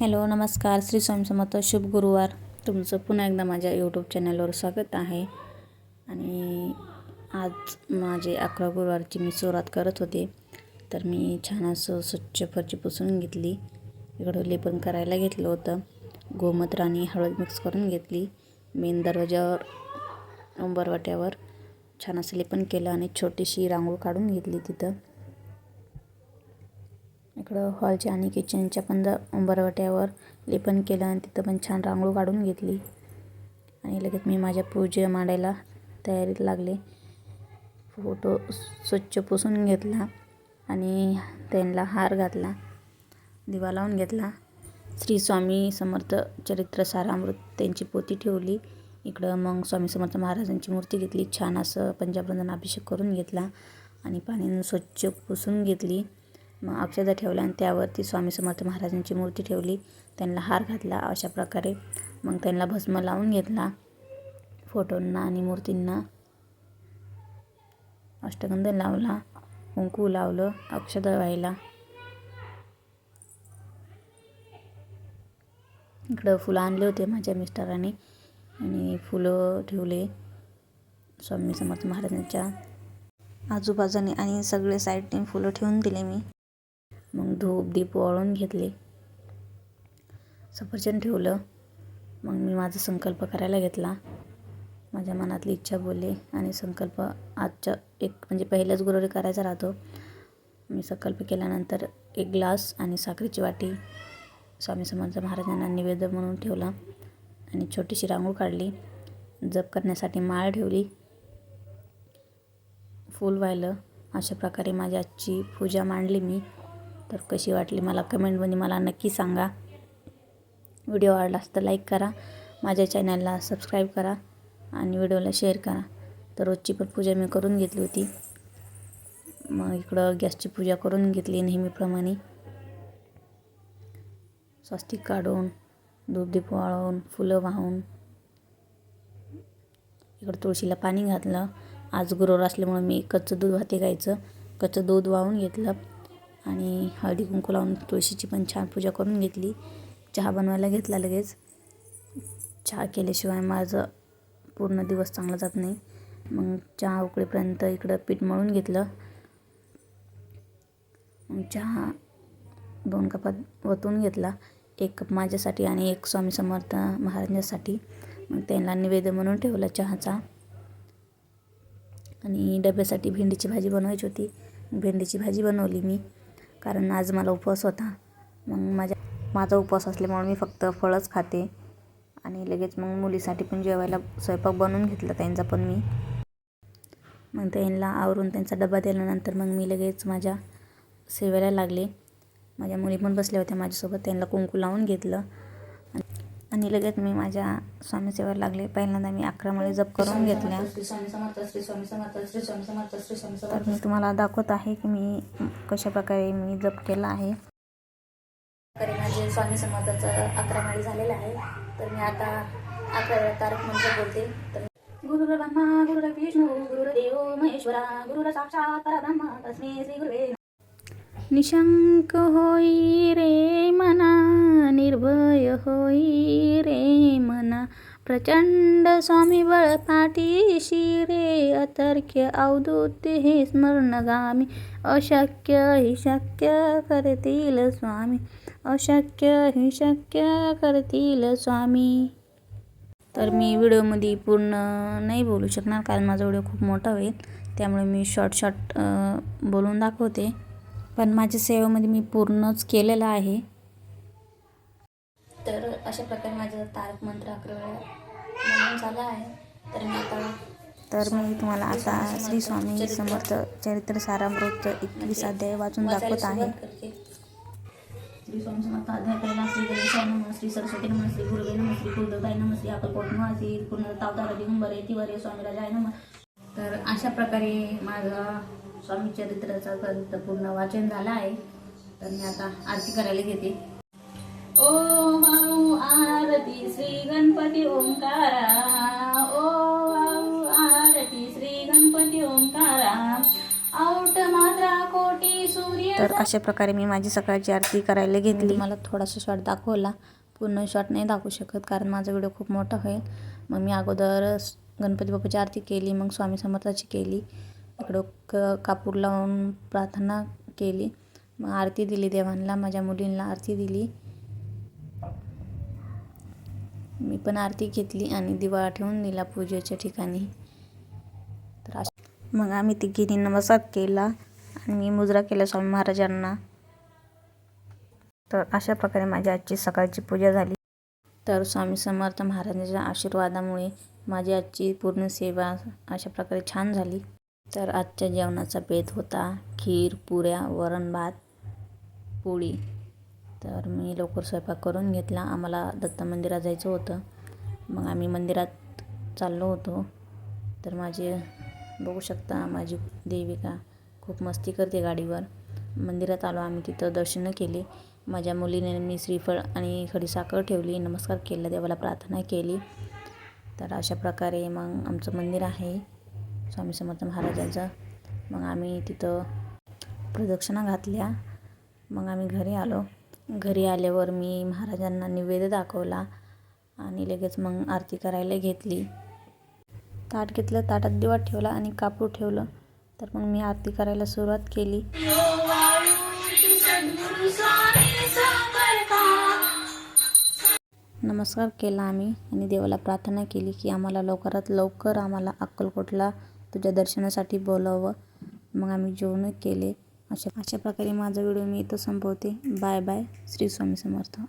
Hello नमस्कार. श्री स्वामी शुभ गुरुवार. तुमचं पुन्हा एकदा माझ्या यूट्यूब चॅनलवर स्वागत आहे. आणि आज माझे अकरा गुरुवारची मी सुरुवात करत होते. तर मी छान असं स्वच्छ फरची पुसून घेतली. इकडं लेपन करायला घेतलं होतं. गोमूत्र आणि हळद मिक्स करून घेतली. मेन दरवाज्यावर उंबरवाट्यावर छान असं लेपन केलं आणि छोटीशी रांगोळ काढून घेतली तिथं. इकडं हॉलच्या आणि किचनच्या पण द उंबरवाट्यावर लेपन केलं आणि तिथं पण छान रांगोळ काढून घेतली. आणि लगेच मी माझ्या पूजे मांडायला तयारीत लागले. फोटो स्वच्छ पुसून घेतला आणि त्यांना हार घातला. दिवा लावून घेतला. श्री स्वामी समर्थ चरित्र सारामृत त्यांची पोती ठेवली. इकडं मग स्वामी समर्थ महाराजांची मूर्ती घेतली. छान असं पंजाबरंजन अभिषेक करून घेतला. आणि पाण्यानं स्वच्छ पुसून घेतली. मग अक्षदा ठेवला आणि त्यावरती स्वामी समर्थ महाराजांची मूर्ती ठेवली. त्यांना हार घातला अशा प्रकारे. मग त्यांना भस्म लावून घेतला. फोटोंना आणि मूर्तींना अष्टगंध लावला कुंकू लावलं अक्षदा व्हायला. इकडं फुलं आणले होते माझ्या मिस्टरांनी आणि फुलं ठेवले स्वामी समर्थ महाराजांच्या. आजूबाजूने आणि सगळे साईडने फुलं ठेवून दिले मी. मग धूप दीप वाळून घेतले. सफरचंद ठेवलं. मग मी माझा संकल्प करायला घेतला. माझ्या मनातली इच्छा बोलली आणि संकल्प आजच्या एक म्हणजे पहिल्याच गुरुवारी करायचा राहतो. मी संकल्प केल्यानंतर एक ग्लास आणि साखरेची वाटी स्वामी समर्थ महाराजांना निवेदन म्हणून ठेवला आणि छोटीशी रांगोळ काढली. जप करण्यासाठी माळ ठेवली. फूल व्हायलं अशा प्रकारे माझी आजची पूजा मांडली मी. तर कशी वाटली मला कमेंटमध्ये मला नक्की सांगा. व्हिडिओ आवडला तर लाईक करा. माझ्या चॅनलला सबस्क्राईब करा आणि व्हिडिओला शेअर करा. तर रोजची पण पूजा मी करून घेतली होती. मग इकडं गॅसची पूजा करून घेतली नेहमीप्रमाणे. स्वस्तिक काढून धूपदीप वाळवून फुलं वाहून. इकडं तुळशीला पाणी घातलं. आज गुरुवार असल्यामुळं मी कच्चं दूध वाहते गायचं कच्चं दूध वाहून घेतलं. आणि हळदी कुंकू लावून तुळशीची पण छान पूजा करून घेतली. चहा बनवायला घेतला लगेच. चहा केल्याशिवाय माझं पूर्ण दिवस चांगला जात नाही. मग चहा उकळीपर्यंत इकडं पीठ मळून घेतलं. मग चहा दोन कपात वतून घेतला. एक कप माझ्यासाठी आणि एक स्वामी समर्थ महाराजांसाठी. मग त्यांना निवेदन म्हणून ठेवला चहाचा. आणि डब्यासाठी भेंडीची भाजी बनवायची होती. भेंडीची भाजी बनवली मी. कारण आज मला उपवास होता. मग माझ्या माझा उपवास असल्यामुळे मी फक्त फळच खाते आणि लगेच मग मुलीसाठी पण जेवायला स्वयंपाक बनवून घेतला त्यांचा पण मी. मग त्यांना आवरून त्यांचा डबा दिल्यानंतर मग मी लगेच माझ्या सेवेला लागले. माझ्या मुली पण बसल्या होत्या माझ्यासोबत. त्यांना कुंकू लावून घेतलं. आणि लगेच मी माझ्या स्वामी सेवेला लागले. पहिल्यांदा मी अकरा माळी जप करून घेतल्या. तर मी तुम्हाला दाखवत आहे की मी कशा प्रकारे मी जप केला आहे. माझे स्वामी समर्थाचं अकरा माळी झालेलं आहे. तर मी आता अकरा वेळा तारक मंत्र बोलते. तर गुरुर ब्रह्मा गुरुर विष्णू गुरुर देव महेश्वरा गुरुर साक्षात परब्रह्म तस्मै श्री गुरुवे निशंक होई रे मना निर्भय होई रे मना. प्रचंड स्वामी बळ पाठीशी रे अतर्क्य अवधूत हे स्मरणगामी. अशक्य हि शक्य करतील स्वामी. अशक्य हि शक्य करतील स्वामी. तर मी व्हिडिओमध्ये पूर्ण नाही बोलू शकणार कारण माझा व्हिडिओ खूप मोठा होईल. त्यामुळे मी शॉर्ट शॉर्ट बोलून दाखवते. पण माझ्या सेवेमध्ये मी पूर्णच केलेलं आहे. तर अशा प्रकारे माझं तारक मंत्र अकरा वेळा झालं आहे. तर मी आता तर मी तुम्हाला आता श्री स्वामी समर्थ चरित्र सारामृत एकवीस अध्याय वाचून दाखवत आहे. श्री स्वामी समर्थ अध्याय पहिला श्री गणेशाय नम श्री सरस्वती नम श्री गुरुवे नम श्री कुलदेवताय नम श्री अकल्पोट नम श्री पुनर्तावतार दिगंबर येतिवर स्वामीराजाय नम. तर अशा प्रकारे माझा स्वामी चरित्राचा ग्रंथ पूर्ण वाचन झाला आहे. तर मी आता आरती करायला घेते. ओम आरती श्री गणपती ओंकारा. ओ आरती श्री गणपती ओंकारा. औट मात्रा कोटी सूर्य तर अशा प्रकारे मी माझी सकाळची आरती करायला घेतली. मला थोडासा शॉट दाखवला. पूर्ण शॉट नाही दाखवू शकत कारण माझा व्हिडिओ खूप मोठा होईल. मग मी अगोदर गणपती बाप्पाची आरती केली मग स्वामी समर्थाची केली. इकडं क कापूर लावून प्रार्थना केली. मग आरती दिली देवांना माझ्या मुलींना आरती दिली. मी पण आरती घेतली आणि दिवा ठेवून दिला पूजेच्या ठिकाणी. तर मग आम्ही तिघींनी नमस्कार केला आणि मी मुजरा केला स्वामी महाराजांना. तर अशा प्रकारे माझ्या आजची सकाळची पूजा झाली. तर स्वामी समर्थ महाराजांच्या आशीर्वादामुळे माझी आजची पूर्ण सेवा अशा प्रकारे छान झाली. तर आजच्या जेवणाचा बेत होता खीर पुऱ्या वरण भात पोळी. तर मी लवकर स्वयंपाक करून घेतला. आम्हाला दत्त मंदिरात जायचं होतं. मग आम्ही मंदिरात चाललो होतो. तर माझे बघू शकता माझी देविका खूप मस्ती करते गाडीवर. मंदिरात आलो आम्ही तिथं दर्शनं केली. माझ्या मुलीने मी श्रीफळ आणि खडीसाखर ठेवली नमस्कार केला देवाला प्रार्थना केली. तर अशा प्रकारे मग आमचं मंदिर आहे. स्वामी समर्थ महाराजांचं. मग आम्ही तिथं प्रदक्षिणा घातल्या. मग आम्ही घरी आलो. घरी आल्यावर मी महाराजांना निवेद दाखवला आणि लगेच मग आरती करायला घेतली. ताट घेतलं ताटात दिवा ठेवला आणि कापूर ठेवलं. तर मग मी आरती करायला सुरुवात केली. नमस्कार केला आम्ही आणि देवाला प्रार्थना केली की आम्हाला लवकरात लवकर आम्हाला अक्कलकोटला तुझ्या दर्शनासाठी बोलावं. मग आम्ही जेवण केले. अशा अशा प्रकारे माझा व्हिडिओ मी इथं संपवते. Bye bye. श्री स्वामी समर्थ.